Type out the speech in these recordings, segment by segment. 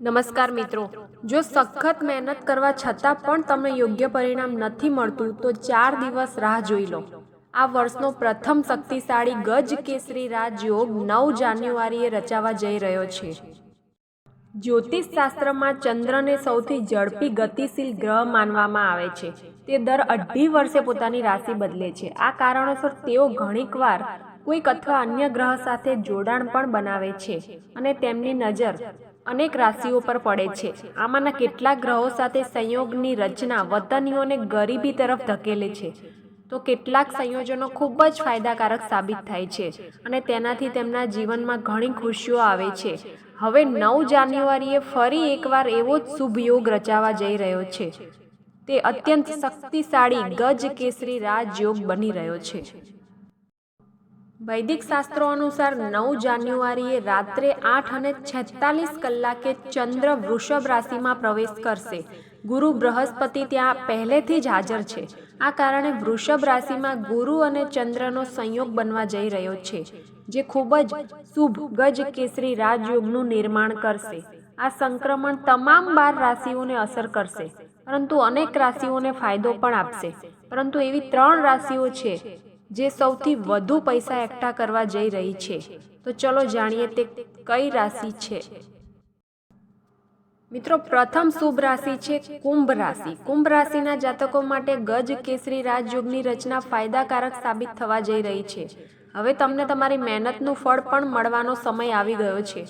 નમસ્કાર મિત્રો. જો સખત મહેનત કરવા છતાં પણ તમને યોગ્ય પરિણામ નથી મળતું, તો ચાર દિવસ રાહ જોઈ લો. આ વર્ષનો પ્રથમ શક્તિશાળી ગજ કેસરી રાજયોગ નવ જાન્યુઆરીએ રચાવા જઈ રહ્યો છે. જ્યોતિષ શાસ્ત્રમાં ચંદ્રને સૌથી ઝડપી ગતિશીલ ગ્રહ માનવામાં આવે છે. તે દર અઢી વર્ષે પોતાની રાશિ બદલે છે. આ કારણોસર તેઓ ઘણીકવાર કોઈક અથવા અન્ય ગ્રહ સાથે જોડાણ પણ બનાવે છે અને તેમની નજર અનેક રાશિઓ પર પડે છે. આમાંના કેટલાક ગ્રહો સાથે સંયોગની રચના વતનીઓને ગરીબી તરફ ધકેલે છે. તો કેટલાક સંયોજનો ખૂબ જ ફાયદાકારક સાબિત થાય છે અને તેનાથી તેમના જીવનમાં ઘણી ખુશીઓ આવે છે. હવે નવ જાન્યુઆરીએ ફરી એકવાર એવો જ શુભ યોગ રચાવા જઈ રહ્યો છે. તે અત્યંત શક્તિશાળી ગજ કેસરી રાજયોગ બની રહ્યો છે. વૈદિક શાસ્ત્રો અનુસાર નવ જાન્યુઆરીએ રાત્રે આઠ અને છેતાલીસ કલાકે ચંદ્ર વૃષભ રાશિમાં પ્રવેશ કરશે. ગુરુ બૃહસ્પતિ ત્યાં પહેલેથી જ હાજર છે. આ કારણે વૃષભ રાશિમાં ગુરુ અને ચંદ્રનો સંયોગ બનવા જઈ રહ્યો છે, જે ખૂબ જ શુભ ગજ કેસરી રાજયોગનું નિર્માણ કરશે. આ સંક્રમણ તમામ બાર રાશિઓને અસર કરશે, પરંતુ અનેક રાશિઓને ફાયદો પણ આપશે. પરંતુ એવી ત્રણ રાશિઓ છે જે સૌથી વધુ પૈસા એકઠા કરવા જઈ રહી છે. તો ચલો જાણીએ તે કઈ રાશિ છે. મિત્રો, પ્રથમ શુભ રાશિ છે કુંભ રાશિ. કુંભ રાશિના જાતકો માટે ગજ કેસરી રાજયોગની રચના ફાયદાકારક સાબિત થવા જઈ રહી છે. હવે તમને તમારી મહેનતનું ફળ પણ મળવાનો સમય આવી ગયો છે.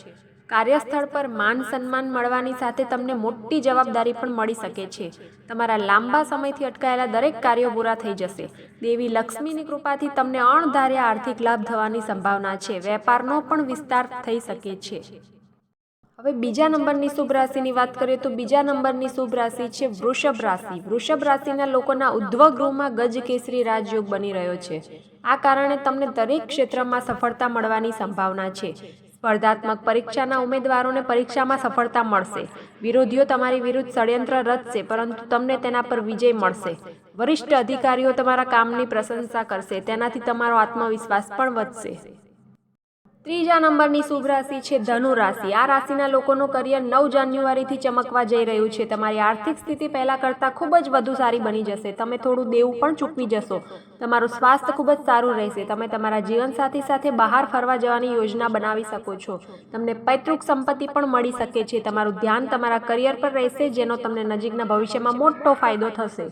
કાર્યસ્થળ પર માન સન્માન મળવાની સાથે તમને મોટી જવાબદારી પણ મળી શકે છે. તમારા લાંબા સમયથી અટકાયેલા દરેક કાર્યો પૂરા થઈ જશે. દેવી લક્ષ્મીની કૃપાથી તમને અણધાર્યા આર્થિક લાભ થવાની સંભાવના છે. વેપારનો પણ વિસ્તાર થઈ શકે છે. હવે બીજા નંબરની શુભ રાશિની વાત કરીએ તો બીજા નંબરની શુભ રાશિ છે વૃષભ રાશિ. વૃષભ રાશિના લોકોના ઉદ્ધવ ગૃહમાં ગજ કેસરી રાજયોગ બની રહ્યો છે. આ કારણે તમને દરેક ક્ષેત્રમાં સફળતા મળવાની સંભાવના છે. સ્પર્ધાત્મક પરીક્ષાના ઉમેદવારોને પરીક્ષામાં સફળતા મળશે. વિરોધીઓ તમારી વિરુદ્ધ ષડયંત્ર રચશે, પરંતુ તમને તેના પર વિજય મળશે. વરિષ્ઠ અધિકારીઓ તમારા કામની પ્રશંસા કરશે, તેનાથી તમારો આત્મવિશ્વાસ પણ વધશે. ત્રીજા નંબરની શુભ રાશિ છે ધનુ રાશિ. આ રાશિના લોકોનું કરિયર નવ જાન્યુઆરીથી ચમકવા જઈ રહ્યું છે. તમારી આર્થિક સ્થિતિ પહેલાં કરતાં ખૂબ જ વધુ સારી બની જશે. તમે થોડું દેવું પણ ચૂકવી જશો. તમારું સ્વાસ્થ્ય ખૂબ જ સારું રહેશે. તમે તમારા જીવનસાથી સાથે બહાર ફરવા જવાની યોજના બનાવી શકો છો. તમને પૈતૃક સંપત્તિ પણ મળી શકે છે. તમારું ધ્યાન તમારા કરિયર પર રહેશે, જેનો તમને નજીકના ભવિષ્યમાં મોટો ફાયદો થશે.